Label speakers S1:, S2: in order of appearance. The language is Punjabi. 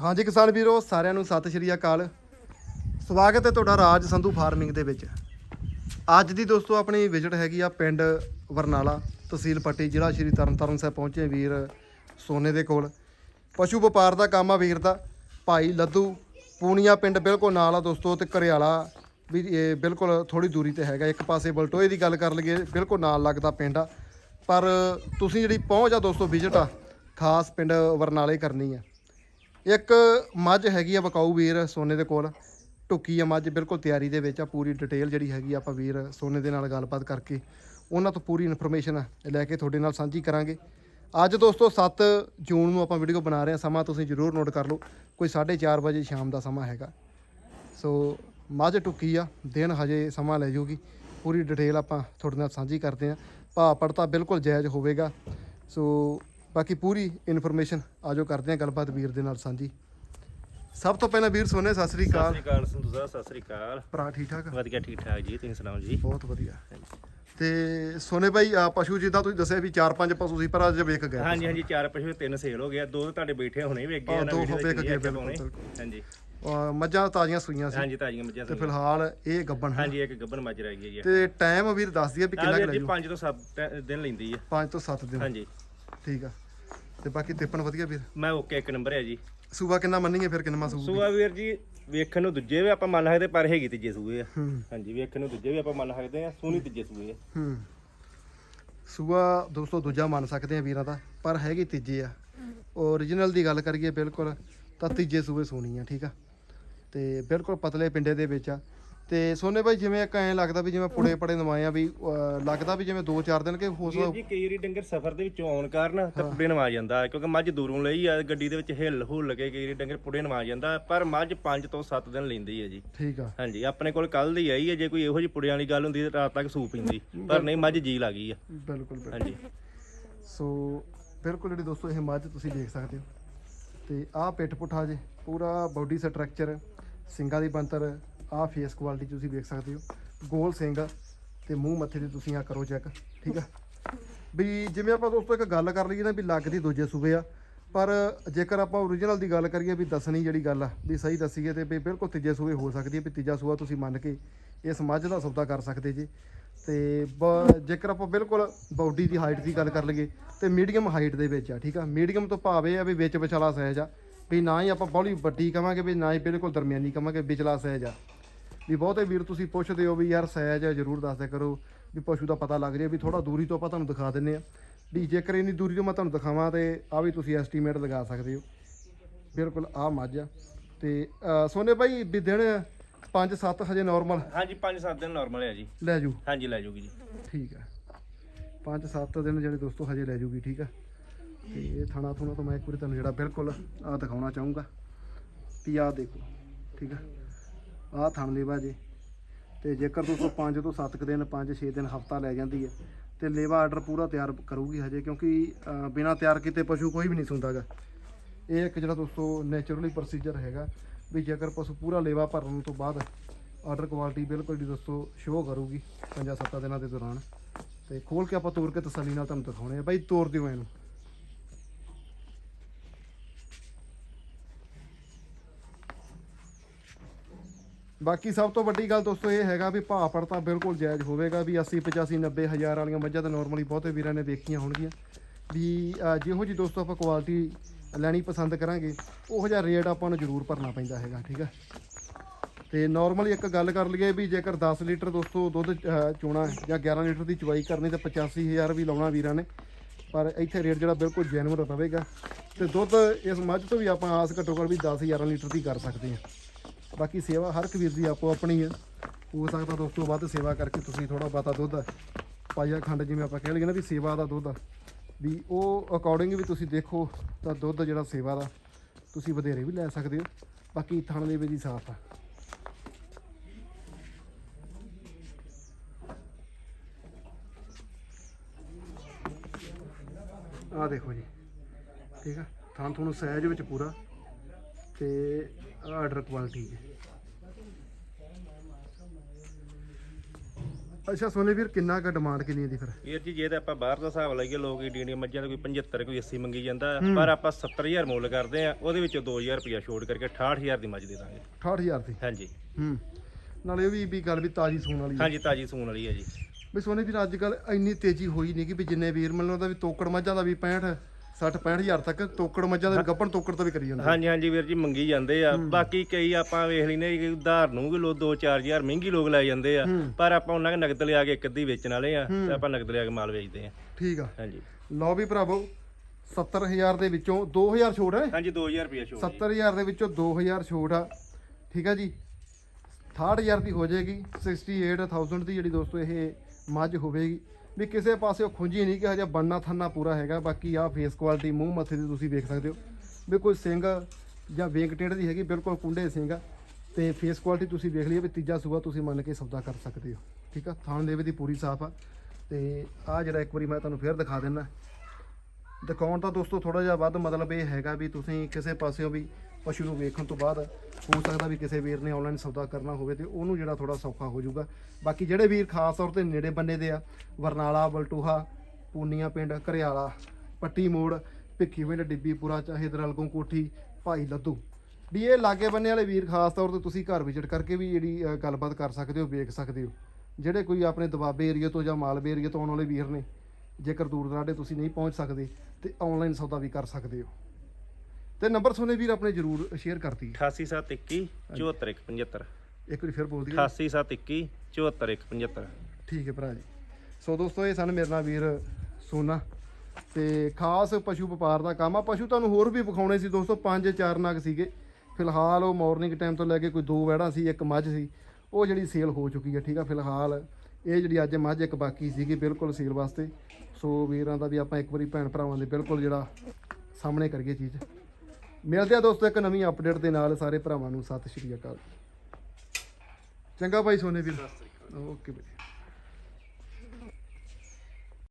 S1: ਹਾਂਜੀ ਕਿਸਾਨ ਵੀਰੋ, ਸਾਰਿਆਂ ਨੂੰ ਸਤਿ ਸ਼੍ਰੀ ਅਕਾਲ। ਸਵਾਗਤ ਹੈ ਤੁਹਾਡਾ ਰਾਜ ਸੰਧੂ ਫਾਰਮਿੰਗ ਦੇ ਵਿੱਚ। ਅੱਜ ਦੀ ਦੋਸਤੋ ਆਪਣੀ ਵਿਜ਼ਿਟ ਹੈਗੀ ਆ ਪਿੰਡ ਵਰਨਾਲਾ, ਤਹਿਸੀਲ ਪੱਟੀ, ਜ਼ਿਲ੍ਹਾ ਸ਼੍ਰੀ ਤਰਨਤਾਰਨ ਸਾਹਿਬ ਪਹੁੰਚੇ ਵੀਰ ਸੋਨੇ ਦੇ ਕੋਲ। ਪਸ਼ੂ ਵਪਾਰ ਦਾ ਕੰਮ ਆ ਵੀਰ ਦਾ। ਭਾਈ ਲੱਦੂ ਪੂਨੀਆ ਪਿੰਡ ਬਿਲਕੁਲ ਨਾਲ ਆ ਦੋਸਤੋ ਤੇ ਘਰਿਆਲਾ ਵੀ ਇਹ ਬਿਲਕੁਲ ਥੋੜੀ ਦੂਰੀ ਤੇ ਹੈਗਾ। ਇੱਕ ਪਾਸੇ ਬਲਟੋਏ ਦੀ ਗੱਲ ਕਰ ਲਈਏ, ਬਿਲਕੁਲ ਨਾਲ ਲੱਗਦਾ ਪਿੰਡ ਆ। ਪਰ ਤੁਸੀਂ ਜਿਹੜੀ ਪਹੁੰਚ ਆ ਦੋਸਤੋ ਵਿਜ਼ਿਟ ਆ, ਖਾਸ ਪਿੰਡ ਵਰਨਾਲੇ ਕਰਨੀ ਆ। ਇੱਕ ਮੱਝ ਹੈਗੀ ਆ ਬਕਾਊ ਵੀਰ ਸੋਨੇ ਦੇ ਕੋਲ। ਟੁੱਕੀ ਆ ਮੱਝ, ਬਿਲਕੁਲ ਤਿਆਰੀ ਦੇ ਵਿੱਚ ਆ, ਪੂਰੀ ਡਿਟੇਲ ਜਿਹੜੀ ਹੈਗੀ ਆ ਆਪਾਂ ਵੀਰ ਸੋਨੇ ਦੇ ਨਾਲ ਗੱਲਬਾਤ ਕਰਕੇ ਉਹਨਾਂ ਤੋਂ ਪੂਰੀ ਇਨਫੋਰਮੇਸ਼ਨ ਲੈ ਕੇ ਤੁਹਾਡੇ ਨਾਲ ਸਾਂਝੀ ਕਰਾਂਗੇ। ਅੱਜ ਦੋਸਤੋ 7 ਜੂਨ ਨੂੰ ਆਪਾਂ ਵੀਡੀਓ ਬਣਾ ਰਹੇ ਹਾਂ ਸਮਾਂ ਤੁਸੀਂ ਜ਼ਰੂਰ ਨੋਟ ਕਰ ਲਓ। ਕੋਈ 4:30 ਵਜੇ ਸ਼ਾਮ ਦਾ ਸਮਾਂ ਹੈਗਾ। ਸੋ ਮੱਝ ਟੁੱਕੀ ਆ, ਦਿਨ ਹਜੇ ਸਮਾਂ ਲੈ ਜਾਊਗੀ ਪੂਰੀ ਡਿਟੇਲ ਆਪਾਂ ਤੁਹਾਡੇ ਨਾਲ ਸਾਂਝੀ ਕਰਦੇ ਹਾਂ ਭਾਅ ਪੜਤਾ ਬਿਲਕੁਲ ਜਾਇਜ਼ ਹੋਵੇਗਾ। ਸੋ ਬਾਕੀ ਪੂਰੀ ਇਨਫੋਰਮੇਸ਼ਨ ਆਜੋ ਕਰਦੇ ਹਾਂ ਗੱਲਬਾਤ ਵੀਰ ਦੇ ਨਾਲ ਸਾਂਝੀ। ਸਭ ਤੋਂ ਪਹਿਲਾਂ ਵੀਰ ਸੋਨੇ ਸਤਿ ਸ੍ਰੀ
S2: ਸਤਿ
S1: ਅਕਾਲ
S2: ਸ੍ਰੀ ਅਕਾਲ ਸੰਧੂ ਸਾਹਿਬ ਸਤਿ ਸ੍ਰੀ ਅਕਾਲ।
S1: ਭਰਾ ਠੀਕ ਠਾਕ
S2: ਵਧੀਆ ਠੀਕ ਠਾਕ ਜੀ ਤੁਸੀਂ ਸੁਣਾਓ ਜੀ?
S1: ਬਹੁਤ ਵਧੀਆ। ਤੇ ਸੋਨੇ ਭਾਈ ਆ ਪਸ਼ੂ ਜਿੱਦਾਂ ਤੁਸੀਂ ਦੱਸਿਆ ਵੀ ਚਾਰ ਪੰਜ ਪਸ਼ੂ ਸੀ ਪਰ ਅੱਜ ਵੇਖ ਗਏ
S2: ਹਾਂਜੀ ਹਾਂਜੀ ਚਾਰ ਪਸ਼ੂ ਤਿੰਨ ਸੇਲ ਹੋ ਗਿਆ ਦੋ ਤਾਂ ਤੁਹਾਡੇ ਬੈਠੇ ਹੁਣੇ ਵੇਖ ਗਏ
S1: ਹਾਂ,
S2: ਆ ਨਾ
S1: ਦੋ ਵੇਖ ਗਏ, ਬਿਲਕੁਲ। ਬਿਲਕੁਲ।
S2: ਹਾਂਜੀ।
S1: ਅਹ ਮੱਝਾਂ ਤਾਜ਼ੀਆਂ ਸੂਈਆਂ ਸੀ।
S2: ਹਾਂਜੀ ਤਾਜ਼ੀਆਂ ਮੱਝਾਂ
S1: ਤੇ ਫਿਲਹਾਲ ਇਹ ਗੱਬਣ ਹੈ
S2: ਹਾਂਜੀ ਇੱਕ ਗੱਬਨ ਮੱਝ ਰਹਿ ਗਈ ਹੈ
S1: ਤੇ ਟਾਈਮ ਵੀਰ ਦੱਸ ਦਈਏ ਵੀ ਕਿੰਨਾ ਕੁ
S2: ਜੀ
S1: ਲੱਗੂ
S2: 5 ਤੋਂ 7 ਦਿਨ ਲੈਂਦੀ ਹੈ
S1: 5 ਤੋਂ 7 ਦਿਨ।
S2: ਹਾਂਜੀ।
S1: ਠੀਕ ਆ। ਤੇ ਬਾਕੀ ਤਿੱਪਣ ਵਧੀਆ ਵੀਰ।
S2: ਮੈਂ ਓਕੇ ਇੱਕ ਨੰਬਰ ਹੈ ਜੀ।
S1: ਸੂਬਾ ਕਿੰਨਾ ਮੰਨੀਏ ਫਿਰ ਕਿੰਨਾ ਸੂਬਾ
S2: ਸੂਆ ਵੀਰ ਜੀ ਵੇਖਣ ਨੂੰ ਦੂਜੇ ਵੀ ਆਪਾਂ ਮੰਨ ਸਕਦੇ ਪਰ ਹੈਗੀ ਤੀਜੇ ਸੂਏ ਆ।
S1: ਹੂੰ।
S2: ਹਾਂਜੀ ਵੇਖਣ ਨੂੰ ਦੂਜੇ ਵੀ ਆਪਾਂ ਮੰਨ ਸਕਦੇ ਆ ਸੋਹਣੀ ਤੀਜੇ ਸੂਏ ਆ।
S1: ਹੂੰ। ਸੂਆ ਦੋਸਤੋ ਦੂਜਾ ਮੰਨ ਸਕਦੇ ਆ ਵੀਰਾਂ ਦਾ ਪਰ ਹੈਗੀ ਤੀਜੇ ਆ। ਓਰੀਜਨਲ ਦੀ ਗੱਲ ਕਰੀਏ ਬਿਲਕੁਲ ਤਾਂ ਤੀਜੇ ਸੂਏ ਸੋਣੀ ਆ ਠੀਕ ਆ। ਤੇ ਬਿਲਕੁਲ ਪਤਲੇ ਪਿੰਡੇ ਦੇ ਵਿੱਚ ਆ। ਤੇ ਸੋਨੇ ਭਾਈ ਜਿਵੇਂ ਇੱਕ ਐਂ ਲੱਗਦਾ ਵੀ ਜਿਵੇਂ ਪੁੜੇ ਪੜੇ ਨਵਾਏ ਆ ਵੀ ਅਹ, ਲੱਗਦਾ ਵੀ ਜਿਵੇਂ 2-4 ਦਿਨ ਕੇ ਹੋ
S2: ਵੀਰ
S1: ਸਕਦਾ
S2: ਜੀ ਕਈ ਵਾਰੀ ਡੰਗਰ ਸਫ਼ਰ ਦੇ ਵਿੱਚੋਂ ਆਉਣ ਕਾਰਨ ਤਾਂ ਪੁੜੇ ਨਵਾ ਜਾਂਦਾ ਕਿਉਂਕਿ ਮੱਝ ਦੂਰੋਂ ਲਈ ਆ ਗੱਡੀ ਦੇ ਵਿੱਚ ਹਿੱਲ ਹੁੱਲ ਕੇ ਕਈ ਵਾਰੀ ਡੰਗਰ ਪੁੜੇ ਨਵਾ ਜਾਂਦਾ ਪਰ ਮੱਝ 5 ਤੋਂ 7 ਦਿਨ ਲੈਂਦੀ ਹੈ ਜੀ।
S1: ਠੀਕ ਆ।
S2: ਹਾਂਜੀ ਆਪਣੇ ਕੋਲ ਕੱਲ ਦੀ ਆਈ ਹੈ ਜੇ ਕੋਈ ਇਹੋ ਜਿਹੀ ਪੁੜਿਆਂ ਵਾਲੀ ਗੱਲ ਹੁੰਦੀ ਤਾਂ ਰਾਤ ਤੱਕ ਸੂ ਪਿੰਦੀ ਪਰ ਨਹੀਂ ਮੱਝ ਜੀ ਲੱਗ ਗਈ ਆ।
S1: ਬਿਲਕੁਲ ਬਿਲਕੁਲ।
S2: ਹਾਂਜੀ।
S1: ਸੋ ਬਿਲਕੁਲ ਜਿਹੜੀ ਦੋਸਤੋ ਇਹ ਮੱਝ ਤੁਸੀਂ ਦੇਖ ਸਕਦੇ ਹੋ। ਤੇ ਆਹ ਪਿੱਠ ਪੁੱਠਾ ਜੇ ਪੂਰਾ ਬਾਡੀ ਸਟਰਕਚਰ ਸਿੰਗਾਂ ਦੀ ਬੰਤਰ ਆਹ ਫੇਸ ਕੁਆਲਿਟੀ ਤੁਸੀਂ ਵੇਖ ਸਕਦੇ ਹੋ। ਗੋਲ ਸਿੰਘ ਤੇ ਮੂੰਹ ਮੱਥੇ ਦੀ ਤੁਸੀਂ ਆ ਕਰੋ ਚੈੱਕ ਠੀਕ ਆ? ਵੀ ਜਿਵੇਂ ਆਪਾਂ ਦੋਸਤੋ ਇੱਕ ਗੱਲ ਕਰ ਲਈਏ ਨਾ ਵੀ ਲੱਗਦੀ ਦੂਜੇ ਸੂਬੇ ਆ, ਪਰ ਜੇਕਰ ਆਪਾਂ ਓਰੀਜਨਲ ਦੀ ਗੱਲ ਕਰੀਏ ਵੀ ਦੱਸਣੀ ਜਿਹੜੀ ਗੱਲ ਆ, ਵੀ ਸਹੀ ਦੱਸੀਏ ਤੇ ਵੀ ਬਿਲਕੁਲ ਤੀਜੇ ਸੂਬੇ ਹੋ ਸਕਦੀ ਹੈ ਵੀ ਤੀਜਾ ਸੂਆ ਤੁਸੀਂ ਮੰਨ ਕੇ ਇਸ ਮੱਝ ਦਾ ਸੌਦਾ ਕਰ ਸਕਦੇ ਜੀ। ਤੇ ਬ- ਜੇਕਰ ਆਪਾਂ ਬਿਲਕੁਲ ਬਾਡੀ ਦੀ ਹਾਈਟ ਦੀ ਗੱਲ ਕਰ ਲਈਏ, ਤੇ ਮੀਡੀਅਮ ਹਾਈਟ ਦੇ ਵਿੱਚ ਆ, ਠੀਕ ਆ? ਮੀਡੀਅਮ ਤੋਂ ਭਾਵ ਇਹ ਆ ਵੀ ਵਿੱਚ ਵਿਚਾਲਾ ਸਾਈਜ਼ ਆ, ਵੀ ਨਾ ਹੀ ਆਪਾਂ ਬੜੀ ਵੱਡੀ ਕਵਾਂਗੇ, ਵੀ ਨਾ ਹੀ ਬਿਲਕੁਲ ਦਰਮਿਆਨੀ ਕਵਾਂਗੇ, ਵਿਚਲਾ ਸਾਈਜ਼ ਆ। ਵੀ ਬਹੁਤੇ ਵੀਰ ਤੁਸੀਂ ਪੁੱਛਦੇ ਹੋ ਵੀ ਯਾਰ ਸਾਈਜ਼ ਜ਼ਰੂਰ ਦੱਸ ਦਿਆ ਕਰੋ ਵੀ ਪਸ਼ੂ ਦਾ ਪਤਾ ਲੱਗ ਜੇ ਵੀ ਥੋੜਾ ਦੂਰੀ ਤੋਂ ਆਪਾਂ ਤੁਹਾਨੂੰ ਦਿਖਾ ਦਿੰਨੇ ਆ ਵੀ ਜੇਕਰ ਇੰਨੀ ਦੂਰੀ ਤੋਂ ਮੈਂ ਤੁਹਾਨੂੰ ਦਿਖਾਵਾਂ ਤੇ ਆ ਵੀ ਤੁਸੀਂ ਐਸਟੀਮੇਟ ਲਗਾ ਸਕਦੇ ਹੋ। ਬਿਲਕੁਲ ਆ ਮੱਝ ਆ। ਤੇ ਸੋਨੇ ਭਾਈ ਵੀ ਦਿਨ 5-7 ਹਜੇ ਨਾਰਮਲ
S2: ਹਾਂਜੀ 5-7 ਦਿਨ ਨਾਰਮਲ ਹੈ ਜੀ।
S1: ਲੈ ਜੂ
S2: ਹਾਂਜੀ ਲੈ ਜੂਗੀ ਜੀ।
S1: ਠੀਕ ਆ। ਪੰਜ ਸੱਤ ਦਿਨ ਜਿਹੜੇ ਦੋਸਤੋ ਹਜੇ ਲੈ ਜੂਗੀ ਠੀਕ ਆ। ਤੇ ਇਹ ਥਾਣਾ ਥੁਣਾ ਤੋਂ ਮੈਂ ਇੱਕ ਵਾਰੀ ਤੁਹਾਨੂੰ ਜਿਹੜਾ ਬਿਲਕੁਲ ਆ ਦਿਖਾਉਣਾ ਚਾਹੂੰਗਾ। ਵੀ ਆਹ ਦੇਖੋ ਠੀਕ ਆ। ਆਹ ਥਣ ਲੇਵਾ ਜੀ। ਤੇ ਜੇਕਰ ਦੋਸਤੋ 5 ਤੋਂ 7 ਦਿਨ 5-6 ਦਿਨ ਹਫਤਾ ਲੈ ਜਾਂਦੀ ਹੈ ਤੇ ਲੇਵਾ ਆਰਡਰ ਪੂਰਾ ਤਿਆਰ ਕਰੂਗੀ ਹਜੇ ਕਿਉਂਕਿ ਅਹ, ਬਿਨਾਂ ਤਿਆਰ ਕੀਤੇ ਪਸ਼ੂ ਕੋਈ ਵੀ ਨਹੀਂ ਸੁੰਦਾਗਾ। ਇਹ ਇੱਕ ਜਿਹੜਾ ਦੋਸਤੋ ਨੇਚਰਲੀ ਪ੍ਰੋਸੀਜਰ ਹੈਗਾ ਵੀ ਜੇਕਰ ਪਸ਼ੂ ਪੂਰਾ ਲੇਵਾ ਭਰਨ ਤੋਂ ਬਾਅਦ ਆਰਡਰ ਕੁਆਲਿਟੀ ਬਿਲਕੁਲ ਜੀ ਦੋਸਤੋ ਸ਼ੋਅ ਕਰੂਗੀ 5-7 ਦਿਨਾਂ ਦੇ ਦੌਰਾਨ। ਤੇ ਖੋਲ ਕੇ ਆਪਾਂ ਤੋੜ ਕੇ ਤਸੱਲੀ ਨਾਲ ਤੁਹਾਨੂੰ ਦਿਖਾਉਣੇ ਆ। ਬਾਈ ਤੋੜ ਦਿਓ ਇਹਨੂੰ। ਬਾਕੀ ਸਭ ਤੋਂ ਵੱਡੀ ਗੱਲ ਦੋਸਤੋ ਇਹ ਹੈਗਾ ਵੀ ਭਾਅ ਪੜਤਾ ਬਿਲਕੁਲ ਜਾਇਜ਼ ਹੋਵੇਗਾ ਵੀ 80 85 90 ਹਜ਼ਾਰ ਵਾਲੀਆਂ ਮੱਝਾਂ ਤਾਂ ਨਾਰਮਲੀ ਬਹੁਤੇ ਵੀਰਾਂ ਨੇ ਦੇਖੀਆਂ ਹੋਣਗੀਆਂ। ਵੀ ਜਿਹੋ ਜੀ ਦੋਸਤੋ ਆਪਾਂ ਕੁਆਲਿਟੀ ਲੈਣੀ ਪਸੰਦ ਕਰਾਂਗੇ ਉਹੋ ਜਿਹਾ ਰੇਟ ਆਪਾਂ ਨੂੰ ਜ਼ਰੂਰ ਭਰਨਾ ਪੈਂਦਾ ਹੈਗਾ ਠੀਕ ਹੈ ਤੇ ਨਾਰਮਲੀ ਇੱਕ ਗੱਲ ਕਰ ਲਈਏ ਵੀ ਜੇਕਰ 10 ਲੀਟਰ ਦੋਸਤੋ ਦੁੱਧ ਅਹ, ਚੋਣਾ ਜਾਂ 11 ਲੀਟਰ ਦੀ ਚਵਾਈ ਕਰਨੀ ਤਾਂ 85000 ਵੀ ਲਾਉਣਾ ਵੀਰਾਂ ਨੇ। ਪਰ ਇੱਥੇ ਰੇਟ ਜਿਹੜਾ ਬਿਲਕੁਲ ਜੈਨੂਅਲ ਰਹੇਗਾ। ਤੇ ਦੁੱਧ ਇਸ ਮੱਝ ਤੋਂ ਵੀ ਆਪਾਂ ਆਸ ਘੱਟੋ ਘੱਟ ਵੀ 10 11 ਲੀਟਰ ਦੀ ਕਰ ਸਕਦੇ ਹਾਂ। ਬਾਕੀ ਸੇਵਾ ਹਰ ਇੱਕ ਵੀਰ ਦੀ ਆਪੋ ਆਪਣੀ ਹੈ। ਹੋ ਸਕਦਾ ਦੋਸਤੋ ਵੱਧ ਸੇਵਾ ਕਰਕੇ ਤੁਸੀਂ ਥੋੜਾ ਬਾਤਾ ਦੁੱਧ ਪਾਈਆ ਖੰਡ ਜਿਵੇਂ ਆਪਾਂ ਕਹਿ ਲਈਏ ਨਾ ਵੀ ਸੇਵਾ ਦਾ ਦੁੱਧ ਆ, ਵੀ ਉਹ ਅਕੋਰਡਿੰਗ ਵੀ ਤੁਸੀਂ ਦੇਖੋ ਤਾਂ ਦੁੱਧ ਜਿਹੜਾ ਸੇਵਾ ਦਾ ਤੁਸੀਂ ਵਧੇਰੇ ਵੀ ਲੈ ਸਕਦੇ ਹੋ। ਬਾਕੀ ਥਣ ਦੇ ਵਿੱਚ ਹੀ ਸਾਫ਼ ਆ। ਆ ਦੇਖੋ ਜੀ। ਠੀਕ ਆ? ਥਾਂ ਤੁਹਾਨੂੰ ਸਹਿਜ ਵਿੱਚ ਪੂਰਾ। ਤੇ ਆਰਡਰ ਕੁਆਲਿਟੀ ਹੈ। ਅੱਛਾ ਸੋਨੇ ਵੀਰ ਕਿੰਨਾ ਕੁ ਡਿਮਾਂਡ ਕਿੰਨੀ ਦੀ ਫਿਰ?
S2: ਵੀਰ ਜੀ ਜੇ ਤਾਂ ਆਪਾਂ ਬਾਹਰ ਦਾ ਹਿਸਾਬ ਲਾਈਏ ਲੋਕ ਏਡੀਆਂ ਏਡੀਆਂ ਮੱਝਾਂ ਦਾ ਕੋਈ 75 ਕੋਈ 80 ਮੰਗੀ ਜਾਂਦਾ। ਪਰ ਆਪਾਂ 70000 ਮੁੱਲ ਕਰਦੇ ਆ ਉਹਦੇ ਵਿੱਚੋਂ 2000 ਰੁਪਇਆ ਛੋੜ ਕਰਕੇ 68000 ਦੀ ਮੱਝ ਦੇ ਦਾਂਗੇ।
S1: 68000 ਦੀ?
S2: ਹਾਂਜੀ।
S1: ਹੂੰ। ਨਾਲੇ ਇਹ ਵੀ ਵੀ ਗੱਲ ਵੀ ਤਾਜੀ ਸੂਣ ਵਾਲੀ ਹੈ।
S2: ਹਾਂਜੀ ਤਾਜੀ ਸੂਣ ਵਾਲੀ ਹੈ ਜੀ।
S1: ਵੀ ਸੋਨੇ ਵੀਰ ਅੱਜ ਕੱਲ ਇੰਨੀ ਤੇਜ਼ੀ ਹੋਈ ਨਹੀਂ ਕਿ ਵੀ ਜਿੰਨੇ ਵੀਰ ਮੈਨੂੰ ਉਹਦਾ ਵੀ ਤੋਕੜ ਮੱਝਾਂ ਦਾ ਵੀ 65 60 65000 ਤੱਕ ਤੋਕੜ ਮੱਝਾਂ ਦਾ ਗੱਪਣ ਤੋਕੜ ਤੋਂ ਵੀ ਕਰੀ ਜਾਂਦਾ
S2: ਹਾਂਜੀ ਹਾਂਜੀ ਵੀਰ ਜੀ ਮੰਗੀ ਜਾਂਦੇ ਆ। ਬਾਕੀ ਕਈ ਆਪਾਂ ਵੇਖ ਲੈਨੇ ਕਿ ਉਧਾਰ ਨੂੰ ਵੀ ਲੋ 2-4000 ਮਹਿੰਗੀ ਲੋਕ ਲੈ ਜਾਂਦੇ ਆ। ਪਰ ਆਪਾਂ ਉਹਨਾਂ ਕੇ ਨਗਦ ਲਿਆ ਕੇ ਇੱਕ ਅੱਧੀ ਵੇਚਣ ਵਾਲੇ ਆ ਤੇ ਆਪਾਂ ਨਗਦ ਲਿਆ ਕੇ ਮਾਲ ਵੇਚਦੇ ਆ।
S1: ਠੀਕ ਆ।
S2: ਹਾਂਜੀ।
S1: ਲਓ ਵੀ ਭਰਾਵੋ 70000 ਦੇ ਵਿੱਚੋਂ 2000 ਛੋੜ ਹੈ?
S2: ਹਾਂਜੀ 2000 ਰੁਪਇਆ ਛੋੜ
S1: 70000 ਦੇ ਵਿੱਚੋਂ 2000 ਛੋਟ ਆ। ਠੀਕ ਆ ਜੀ? 68000 ਦੀ ਹੋ ਜਾਏਗੀ 68000 ਦੀ ਜਿਹੜੀ ਦੋਸਤੋ ਇਹ ਮੱਝ ਹੋਵੇਗੀ। ਵੀ ਕਿਸੇ ਪਾਸੇ ਖੁੰਝੀ ਨਹੀਂ ਕਿ ਹਜੇ ਬੰਨਾ ਥੰਨਾ ਪੂਰਾ ਹੈਗਾ, ਬਾਕੀ ਆ ਫੇਸ ਕੁਆਲਿਟੀ ਮੂੰਹ ਮੱਥੇ ਦੀ ਤੁਸੀਂ ਵੇਖ ਸਕਦੇ ਹੋ। ਵੀ ਕੋਈ ਸਿੰਘ ਜਾਂ ਵੇਗ ਟੇਢ ਦੀ ਹੈਗੀ, ਬਿਲਕੁਲ ਕੁੰਡੇ ਸਿੰਘ ਆ, ਤੇ ਫੇਸ ਕੁਆਲਿਟੀ ਤੁਸੀਂ ਵੇਖ ਲਈ ਵੀ ਤੀਜਾ ਸੂਆ ਤੁਸੀਂ ਮੰਨ ਕੇ ਸੌਦਾ ਕਰ ਸਕਦੇ ਹੋ, ਠੀਕ ਆ? ਥਾਣ ਦੇਵੇ ਦੀ ਪੂਰੀ ਸਾਫ਼ ਆ। ਤੇ ਆ ਜਿਹੜਾ ਇੱਕ ਵਾਰੀ ਮੈਂ ਤੁਹਾਨੂੰ ਫੇਰ ਦਿਖਾ ਦਿੰਦਾ ਦਿਖਾਉਣ ਤਾਂ ਦੋਸਤੋ ਥੋੜਾ ਜਿਹਾ ਵੱਧ ਮਤਲਬ ਇਹ ਹੈਗਾ ਵੀ ਤੁਸੀਂ ਕਿਸੇ ਪਾਸਿਓਂ ਵੀ ਪਸ਼ੂ ਨੂੰ ਵੇਖਣ ਤੋਂ ਬਾਅਦ ਹੋ ਸਕਦਾ ਵੀ ਕਿਸੇ ਵੀਰ ਨੇ ਆਨਲਾਈਨ ਸੌਦਾ ਕਰਨਾ ਹੋਵੇ ਤੇ ਉਹਨੂੰ ਜਿਹੜਾ ਥੋੜਾ ਸੌਖਾ ਹੋ ਜਾਊਗਾ। ਬਾਕੀ ਜਿਹੜੇ ਵੀਰ ਖਾਸ ਤੌਰ ਤੇ ਨੇੜੇ ਬੰਨੇ ਦੇ ਆ, ਵਰਨਾਲਾ, ਬਲਟੂਹਾ, ਪੂਨੀਆਂ ਪਿੰਡ, ਘਰਿਆਲਾ, ਪੱਟੀ ਮੋੜ, ਭਿੱਖੀ ਪਿੰਡ, ਡਿੱਬੀਪੁਰਾ, ਚਾਹੇ ਦਰਲਗੋਂ ਕੋਠੀ ਭਾਈ ਲੱਦੂ। ਵੀ ਇਹ ਲਾਗੇ ਬੰਨੇ ਵਾਲੇ ਵੀਰ ਖਾਸ ਤੌਰ ਤੇ ਤੁਸੀਂ ਘਰ ਵਿਜ਼ਿਟ ਕਰਕੇ ਵੀ ਜਿਹੜੀ ਗੱਲਬਾਤ ਕਰ ਸਕਦੇ ਹੋ, ਵੇਖ ਸਕਦੇ ਹੋ। ਜਿਹੜੇ ਕੋਈ ਆਪਣੇ ਦਬਾਬੇ ਏਰੀਆ ਤੋਂ ਜਾਂ ਮਾਲਵੇ ਏਰੀਆ ਤੋਂ ਆਉਣ ਵਾਲੇ ਵੀਰ ਨੇ, ਜੇਕਰ ਦੂਰ ਦਰਾਡੇ ਤੁਸੀਂ ਨਹੀਂ ਪਹੁੰਚ ਸਕਦੇ, ਤੇ ਆਨਲਾਈਨ ਸੌਦਾ ਵੀ ਕਰ ਸਕਦੇ ਹੋ। ਤੇ ਨੰਬਰ ਸੋਨੇ ਵੀਰ ਆਪਣੇ ਜਰੂਰ ਸ਼ੇਅਰ ਕਰਤੀ।
S2: 88721 74175
S1: ਇੱਕ ਵਾਰੀ ਫਿਰ ਬੋਲ ਦਈਏ।
S2: 88721 74175
S1: ਠੀਕ ਹੈ ਭਰਾ ਜੀ। ਸੋ ਦੋਸਤੋ ਇਹ ਸਨ ਮੇਰੇ ਨਾਲ ਵੀਰ ਸੋਨਾ। ਤੇ ਖਾਸ ਪਸ਼ੂ ਵਪਾਰ ਦਾ ਕੰਮ ਆ। ਪਸ਼ੂ ਤੁਹਾਨੂੰ ਹੋਰ ਵੀ ਵਿਖਾਉਣੇ ਸੀ ਦੋਸਤੋ ਪੰਜ ਚਾਰ ਨਗ ਸੀਗੇ। ਫਿਲਹਾਲ ਉਹ ਮਾਰਨਿੰਗ ਟਾਈਮ ਤੋਂ ਲੈ ਕੇ ਕੋਈ ਦੋ ਵਹਿੜਾ ਸੀ ਇੱਕ ਮੱਝ ਸੀ। ਉਹ ਜਿਹੜੀ ਸੇਲ ਹੋ ਚੁੱਕੀ ਹੈ ਠੀਕ ਆ। ਫਿਲਹਾਲ ਇਹ ਜਿਹੜੀ ਅੱਜ ਮੱਝ ਇੱਕ ਬਾਕੀ ਸੀਗੀ ਬਿਲਕੁਲ ਸੇਲ ਵਾਸਤੇ। ਸੋ ਵੀਰਾਂ ਦਾ ਵੀ ਆਪਾਂ ਇੱਕ ਵਾਰੀ ਭੈਣ ਭਰਾਵਾਂ ਦੇ ਬਿਲਕੁਲ ਜਿਹੜਾ ਸਾਹਮਣੇ ਕਰੀਏ ਚੀਜ਼। ਮਿਲਦੇ ਆ ਦੋਸਤੋ ਇੱਕ ਨਵੀਂ ਅਪਡੇਟ ਦੇ ਨਾਲ। ਸਾਰੇ ਭਰਾਵਾਂ ਨੂੰ ਸਤਿ ਸ਼੍ਰੀ ਅਕਾਲ। ਚੰਗਾ ਭਾਈ ਸੋਨੇ ਵੀਰ। ਓਕੇ ਭਾਈ।